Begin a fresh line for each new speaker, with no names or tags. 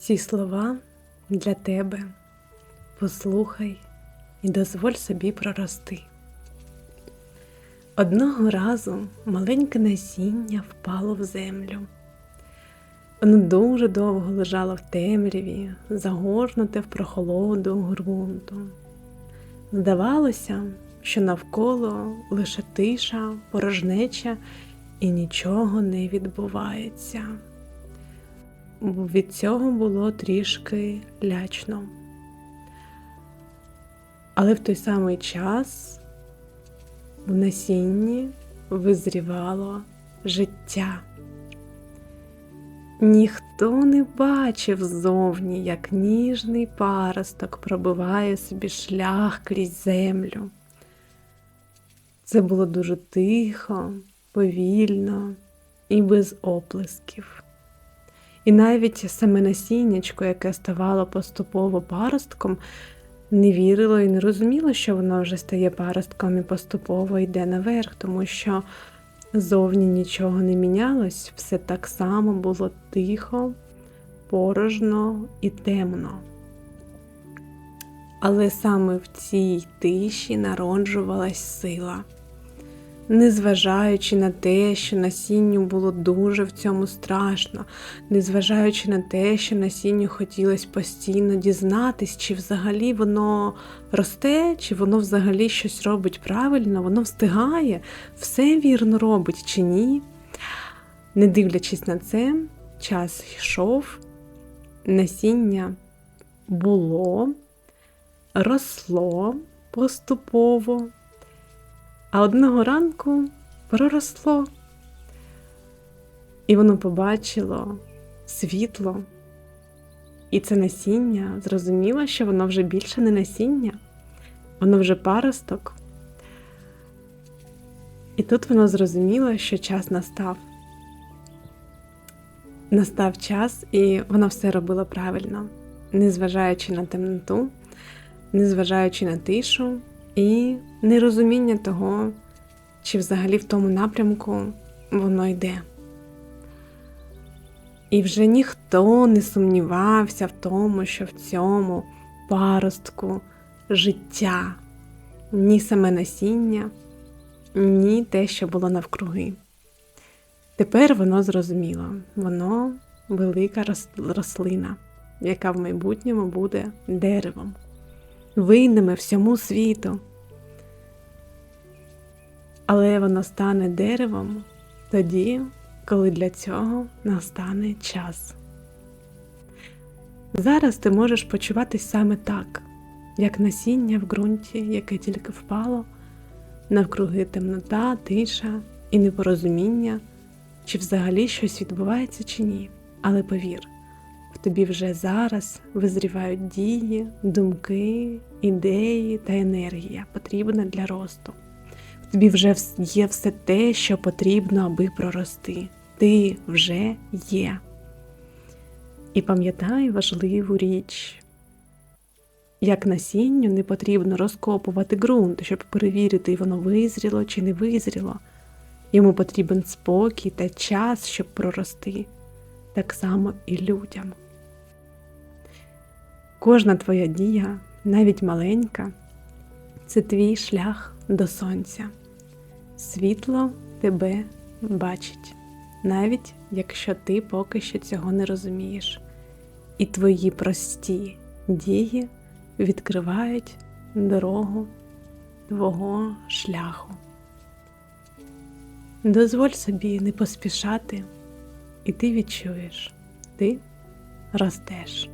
Ці слова для тебе. Послухай і дозволь собі прорости. Одного разу маленьке насіння впало в землю. Воно дуже довго лежало в темряві, загорнуте в прохолоду ґрунту. Здавалося, що навколо лише тиша, порожнеча і нічого не відбувається. Від цього було трішки лячно. Але в той самий час в насінні визрівало життя. Ніхто не бачив ззовні, як ніжний паросток пробиває собі шлях крізь землю. Це було дуже тихо, повільно і без оплесків. І навіть саме насіннячко, яке ставало поступово паростком, не вірило і не розуміло, що воно вже стає паростком і поступово йде наверх, тому що зовні нічого не мінялось, все так само було тихо, порожно і темно. Але саме в цій тиші народжувалась сила незважаючи на те, що насінню було дуже в цьому страшно, незважаючи на те, що насінню хотілося постійно дізнатись, чи взагалі воно росте, чи воно взагалі щось робить правильно, воно встигає, все вірно робить чи ні. Не дивлячись на це, час йшов, насіння було, росло поступово а одного ранку проросло, і воно побачило світло, і це насіння зрозуміло, що воно вже більше не насіння, воно вже паросток. І тут воно зрозуміло, що час настав. Настав час, і воно все робило правильно, незважаючи на темноту, незважаючи на тишу, і нерозуміння того, чи взагалі в тому напрямку воно йде. І вже ніхто не сумнівався в тому, що в цьому паростку життя, ні саме насіння, ні те, що було навкруги. Тепер воно зрозуміло, воно велика рослина, яка в майбутньому буде деревом винними всьому світу. Але воно стане деревом тоді, коли для цього настане час. Зараз ти можеш почуватись саме так, як насіння в ґрунті, яке тільки впало, навкруги темнота, тиша і непорозуміння, чи взагалі щось відбувається чи ні. Але повір, в тобі вже зараз визрівають дії, думки, ідеї та енергія, потрібна для росту. Тобі вже є все те, що потрібно, аби прорости. Ти вже є. І пам'ятай важливу річ. Як насінню не потрібно розкопувати ґрунт, щоб перевірити, воно визріло чи не визріло. Йому потрібен спокій та час, щоб прорости, так само і людям. Кожна твоя дія, навіть маленька, це твій шлях до сонця. Світло тебе бачить, навіть якщо ти поки що цього не розумієш. І твої прості дії відкривають дорогу твого шляху. Дозволь собі не поспішати, і ти відчуєш, ти ростеш.